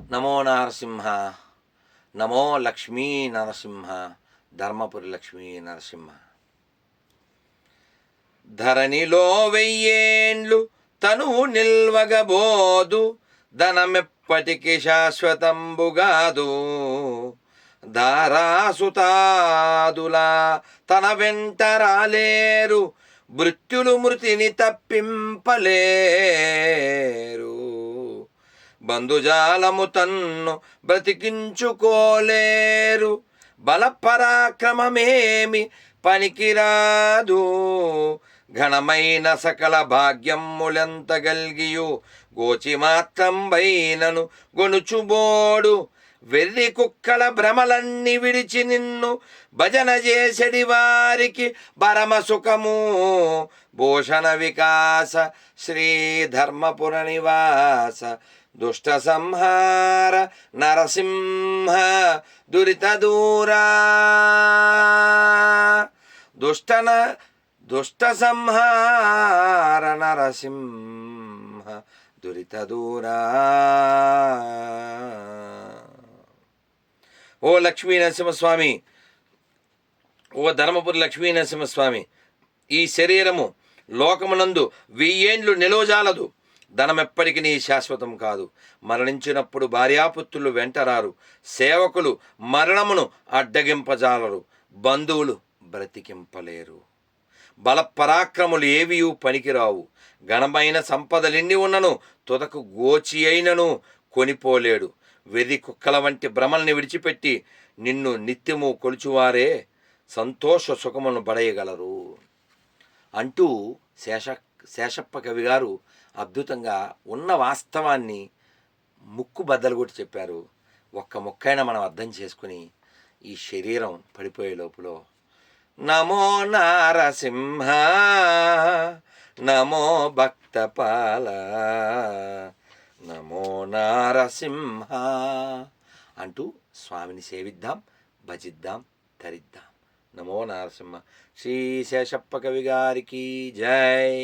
నమో నరసింహ నమో లక్ష్మీ నరసింహ ధర్మపురి లక్ష్మీ నరసింహ. ధరణిలో వెయ్యేండ్లు తను నిల్వగబోదు ధనమెప్పటికి శాశ్వతంబుగాదు ధారాసుతాదులా తన వెంట రాలేరు మృత్యులు మృతిని తప్పింపలే. బంధుజాలము తన్ను బ్రతికించుకోలేరు. బలపరాక్రమమేమి పనికిరాదు. ఘనమైన సకల భాగ్యములెంత గల్గియు. గోచి మాత్రం బైనను గొనుచుబోడు. వెర్రి కుక్కల భ్రమలన్నీ విడిచి నిన్ను భజన చేసడి వారికి పరమ సుఖము భూషణ వికాస శ్రీ ధర్మపుర నివాస దుష్ట సంహార నరసింహ దురిత దూరా. దుష్టన దుష్ట సంహార నరసింహ దురిత దూరా. ఓ లక్ష్మీ నరసింహస్వామి ఓ ధర్మపురి లక్ష్మీ నరసింహస్వామి ఈ శరీరము లోకమునందు వెయ్యేండ్లు నిలవజాలదు. ధనమెప్పటికీ నీ శాశ్వతం కాదు. మరణించినప్పుడు భార్యాపుత్రులు వెంటరారు. సేవకులు మరణమును అడ్డగింపజాలరు. బంధువులు బ్రతికింపలేరు. బలపరాక్రములు ఏవియు పనికిరావు. ఘనమైన సంపదలెన్ని ఉన్నను తుదకు గోచి అయినను కొనిపోలేడు. వెది కుక్కల వంటి భ్రమల్ని విడిచిపెట్టి నిన్ను నిత్యము కొలుచువారే సంతోష సుఖమును బడయగలరు అంటూ శేష శేషప్ప కవి గారు అద్భుతంగా ఉన్న వాస్తవాన్ని ముక్కు బద్దలు కొట్టి చెప్పారు. ఒక్క ముక్కైనా మనం అర్థం చేసుకుని ఈ శరీరం పడిపోయే లోపల నమో నారసింహ నమో భక్తపాల నారసింహ అంటూ స్వామిని సేవిద్దాం భజిద్దాం తరిద్దాం. నమో నారసింహ. శ్రీ శేషప్ప కవి గారికి జై.